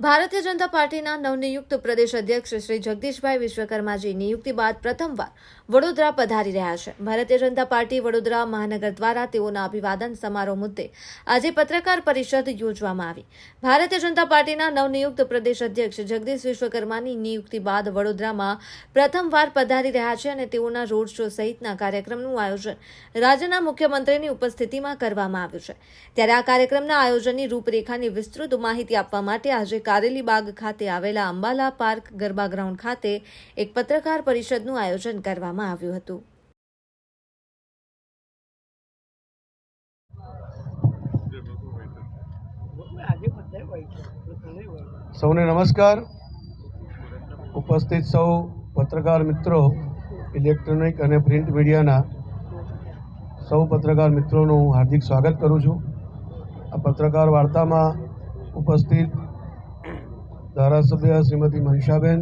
ભારતીય જનતા પાર્ટીના નવનિયુક્ત પ્રદેશ અધ્યક્ષ શ્રી જગદીશભાઈ વિશ્વકર્માજી નિયુક્તિ બાદ પ્રથમવાર વડોદરા પધારી રહ્યા છે. ભારતીય જનતા પાર્ટી વડોદરા મહાનગર દ્વારા તેઓના અભિવાદન સમારોહ મુદ્દે આજે પત્રકાર પરિષદ યોજવામાં આવી. ભારતીય જનતા પાર્ટીના નવનિયુક્ત પ્રદેશ અધ્યક્ષ જગદીશ વિશ્વકર્માની નિયુક્તિ બાદ વડોદરામાં પ્રથમવાર પધારી રહ્યા છે અને તેઓના રોડ શો સહિતના કાર્યક્રમનું આયોજન રાજ્યના મુખ્યમંત્રીની ઉપસ્થિતિમાં કરવામાં આવ્યું છે. ત્યારે આ કાર્યક્રમના આયોજનની રૂપરેખાની વિસ્તૃત માહિતી આપવા માટે આજે કારેલીબાગ ખાતે આવેલા અંબાલા પાર્ક ગરબા ગ્રાઉન્ડ ખાતે એક પત્રકાર પરિષદનું આયોજન કરવામાં આવ્યું હતું. સૌને નમસ્કાર. ઉપસ્થિત સૌ પત્રકાર મિત્રો, ઇલેક્ટ્રોનિક અને પ્રિન્ટ મીડિયાના સૌ પત્રકાર મિત્રોનું હાર્દિક સ્વાગત કરું છું. આ પત્રકાર વાર્તામાં ઉપસ્થિત ધારાસભ્ય શ્રીમતી મનીષાબેન,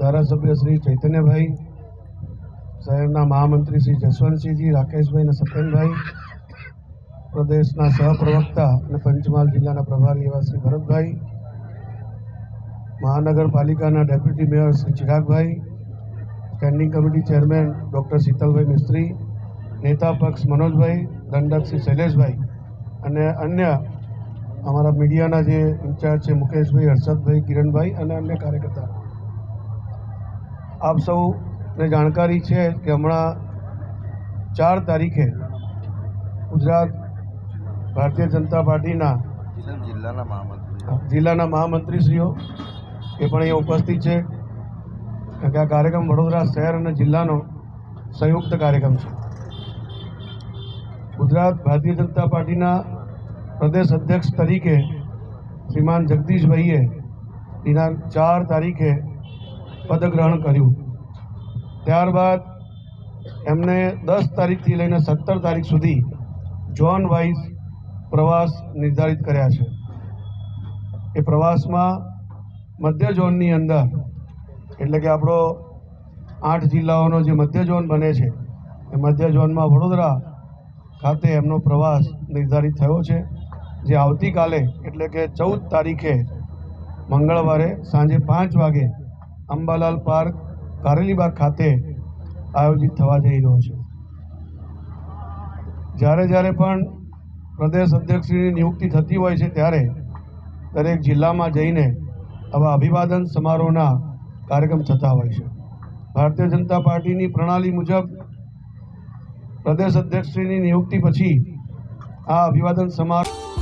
ધારાસભ્ય શ્રી ચૈતન્યભાઈ, શહેરના મહામંત્રી શ્રી જસવંતસિંહજી, રાકેશભાઈ અને સત્યનભાઈ, પ્રદેશના સહપ્રવક્તા અને પંચમહાલ જિલ્લાના પ્રભારી એવા શ્રી ભરતભાઈ, મહાનગરપાલિકાના deputy mayor Shri Chiragbhai, standing committee chairman doctor Shitalbhai Mistry, નેતા પક્ષ મનોજભાઈ, દંડક શ્રી શૈલેષભાઈ અને અન્ય અમારા મીડિયાના જે ઇન્ચાર્જ છે મુકેશભાઈ હર્ષદભાઈ કિરણભાઈ અને અન્ય કાર્યકર્તા. આપ સૌને જાણકારી છે કે હમણાં ચાર તારીખે ગુજરાત ભારતીય જનતા પાર્ટીના જિલ્લાના મહામંત્રી. જિલ્લાના મહામંત્રીશ્રીઓ એ પણ અહીંયા ઉપસ્થિત છે. કારણ કે આ કાર્યક્રમ વડોદરા શહેર અને જિલ્લાનો સંયુક્ત કાર્યક્રમ છે. ગુજરાત ભારતીય જનતા પાર્ટીના પ્રદેશ અધ્યક્ષ તરીકે શ્રીમાન જગદીશભાઈએ દિનાંક ચાર તારીખે પદગ્રહણ કર્યું. ત્યારબાદ એમને દસ તારીખથી લઈને સત્તર તારીખ સુધી જોન વાઇઝ પ્રવાસ નિર્ધારિત કર્યા છે. એ પ્રવાસમાં મધ્ય ઝોનની અંદર, એટલે કે આપણો આઠ જિલ્લાઓનો જે મધ્ય ઝોન બને છે, એ મધ્ય ઝોનમાં વડોદરા ખાતે એમનો પ્રવાસ નિર્ધારિત થયો છે. જે આવતીકાલે, એટલે કે ચૌદ તારીખે મંગળવારે સાંજે પાંચ વાગે અંબાલાલ પાર્ક, કારેલીબાગ ખાતે આયોજિત થવા જઈ રહ્યો છે. જ્યારે જ્યારે પણ પ્રદેશ અધ્યક્ષની નિયુક્તિ થતી હોય છે, ત્યારે દરેક જિલ્લામાં જઈને આવા અભિવાદન સમારોહના કાર્યક્રમ થતા હોય છે. ભારતીય જનતા પાર્ટીની પ્રણાલી મુજબ પ્રદેશ અધ્યક્ષશ્રીની નિયુક્તિ પછી આ અભિવાદન સમારોહ